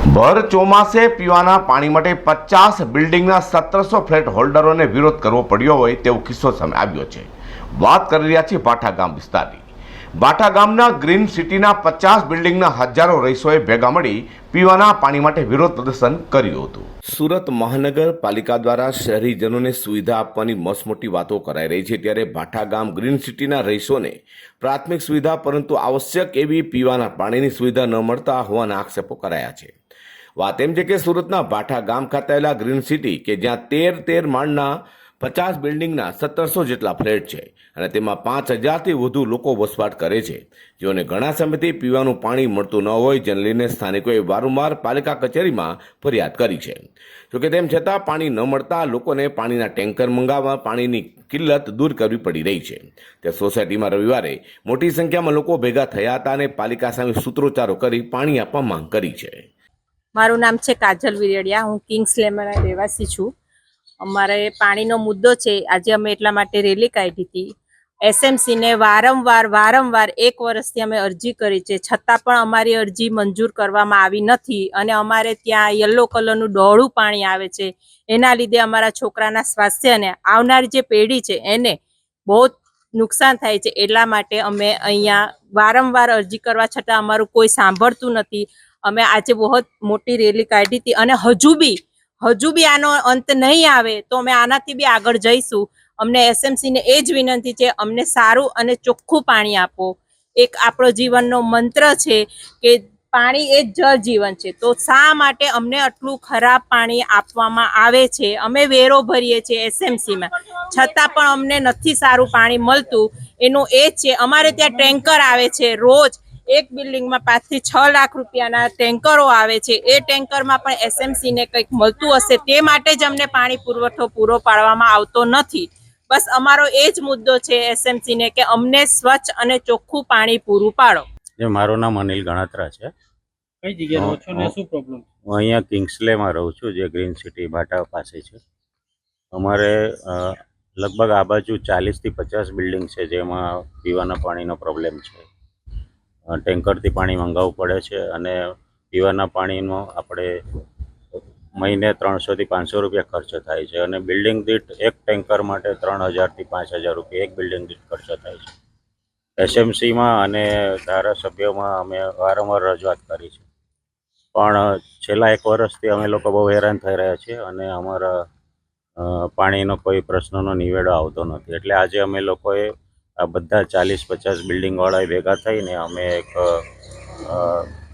ભર ચોમાસે પીવાના પાણી માટે પચાસ બિલ્ડિંગના સત્તરસો ફ્લેટ હોલ્ડરોને વિરોધ કરવો પડ્યો હોય તેવો કિસ્સો સામે આવ્યો છે. વાત કરી રહ્યા છીએ ભાઠા ગામ વિસ્તારની. ભાઠા ગામના ગ્રીન સિટીના પચાસ બિલ્ડિંગના હજારો રહીશોએ ભેગા મળી પીવાના પાણી માટે વિરોધ પ્રદર્શન કર્યું હતું. સુરત મહાનગરપાલિકા દ્વારા શહેરીજનોને સુવિધા આપવાની મસમોટી વાતો કરાઈ રહી છે ત્યારે ભાઠા ગામ ગ્રીન સિટીના રહીશોને પ્રાથમિક સુવિધા પરંતુ આવશ્યક એવી પીવાના પાણીની સુવિધા ન મળતા હોવાના આક્ષેપો કરાયા છે. વાત એમ છે કે સુરતના ભાઠા ગામ ખાતે આવેલા ગ્રીન સિટી કે જ્યાં તેર તેર માળના પચાસ બિલ્ડિંગના સત્તરસો જેટલા ફ્લેટ છે અને તેમાં પાંચ હજારથી વધુ લોકો વસવાટ કરે છે. જેઓને ઘણા સમયથી પીવાનું પાણી મળતું ન હોય જેને લઈને સ્થાનિકોએ વારંવાર પાલિકા કચેરીમાં ફરિયાદ કરી છે. જોકે તેમ છતાં પાણી ન મળતા લોકોને પાણીના ટેન્કર મંગાવવા પાણીની કિલ્લત દૂર કરવી પડી રહી છે. તે સોસાયટીમાં રવિવારે મોટી સંખ્યામાં લોકો ભેગા થયા હતા અને પાલિકા સામે સૂત્રોચ્ચારો કરી પાણી આપવા માંગ કરી છે. મારું નામ છે કાજલ વિરેડિયા. હું કિંગ્સ લેમના રહેવાસી છું. અમારે પાણીનો મુદ્દો છે. આજે અમે એટલા માટે રેલી કાઢી હતી. એસએમસીને વારંવાર વારંવાર એક વર્ષથી અમે અરજી કરી છે. છતાં પણ અમારી અરજી મંજૂર કરવામાં આવી નથી અને અમારે ત્યાં યલો કલરનું ડોળું પાણી આવે છે. એના લીધે અમારા છોકરાના સ્વાસ્થ્યને આવનારી જે પેઢી છે એને બહુ નુકસાન થાય છે. એટલા માટે અમે અહીંયા વારંવાર અરજી કરવા છતાં અમારું કોઈ સાંભળતું નથી. અમે આજે બહુ મોટી રેલી કાઢી હતી અને હજુ બી હજુ બી આનો અંત નહીં આવે તો અમે આનાથી બી આગળ જઈશું. અમને એસએમસીને એ જ વિનંતી છે, અમને સારું અને ચોખ્ખું પાણી આપો. એક આપણો જીવનનો મંત્ર છે કે પાણી એ જળ જીવન છે. તો શા માટે અમને આટલું ખરાબ પાણી આપવામાં આવે છે? અમે વેરો ભરીએ છીએ એસએમસીમાં. છતાં પણ અમને નથી સારું પાણી મળતું. એનું એ જ છે, અમારે ત્યાં ટેન્કર આવે છે રોજ. એક બિલ્ડિંગમાં પાંચથી છ લાખ રૂપિયાના ટેન્કરો આવે છે. એ ટેન્કરમાં પણ એસએમસી ને કંઈક મળતું હશે તે માટે જ અમને પાણી પુરવઠો પૂરો પાડવામાં આવતો નથી. બસ અમારો એ જ મુદ્દો છે એસએમસી ને કે અમને સ્વચ્છ અને ચોખ્ખું પાણી પૂરું પાડો. જે મારું નામ અનિલ ગણાત્રા છે. કઈ જગ્યાએ રહો છો ને? શું પ્રોબ્લેમ હું અહીંયા કિંગ્સલેમાં રહું છું જે ગ્રીન સિટી ભાટા પાસે છે. અમારે લગભગ આ બાજુ ચાલીસથી પચાસ બિલ્ડિંગ છે જેમાં પીવાના પાણીનો પ્રોબ્લેમ છે. ટેન્કરથી પાણી મંગાવવું પડે છે અને પીવાના પાણીનો આપણે મહિને ત્રણસોથી પાંચસો રૂપિયા ખર્ચ થાય છે અને બિલ્ડિંગ દીઠ એક ટેન્કર માટે ત્રણ હજારથી પાંચ હજાર રૂપિયા એક બિલ્ડિંગ દીઠ ખર્ચ થાય છે. એસએમસીમાં અને ધારાસભ્યોમાં અમે વારંવાર રજૂઆત કરી છે. પણ છેલ્લા એક વર્ષથી અમે લોકો બહુ હેરાન થઈ રહ્યા છીએ અને અમારા પાણીનો કોઈ પ્રશ્નનો નિવેડો આવતો નથી. એટલે આજે અમે લોકોએ આ બધા ચાલીસ પચાસ બિલ્ડિંગવાળાએ ભેગા થઈને અમે એક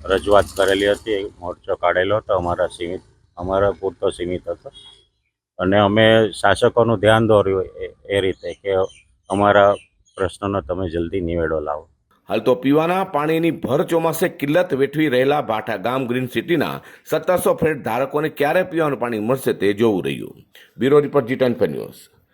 રજૂઆત કરેલી હતી. મોરચો કાઢેલો હતો અમારા સીમિત, અમારા પૂરતો સીમિત હતો. અને અમે શાસકોનું ધ્યાન દોર્યું એ- રીતે કે અમારા પ્રશ્નનો તમે જલ્દી નિવેડો લાવો. હાલ તો પીવાના પાણીની ભર ચોમાસે કિલ્લત વેઠવી રહેલા ભાઠા ગામ ગ્રીન સિટીના સત્તરસો ફ્લેટ ધારકોને ક્યારે પીવાનું પાણી મળશે તે જોવું રહ્યું. Bureau report G ten news.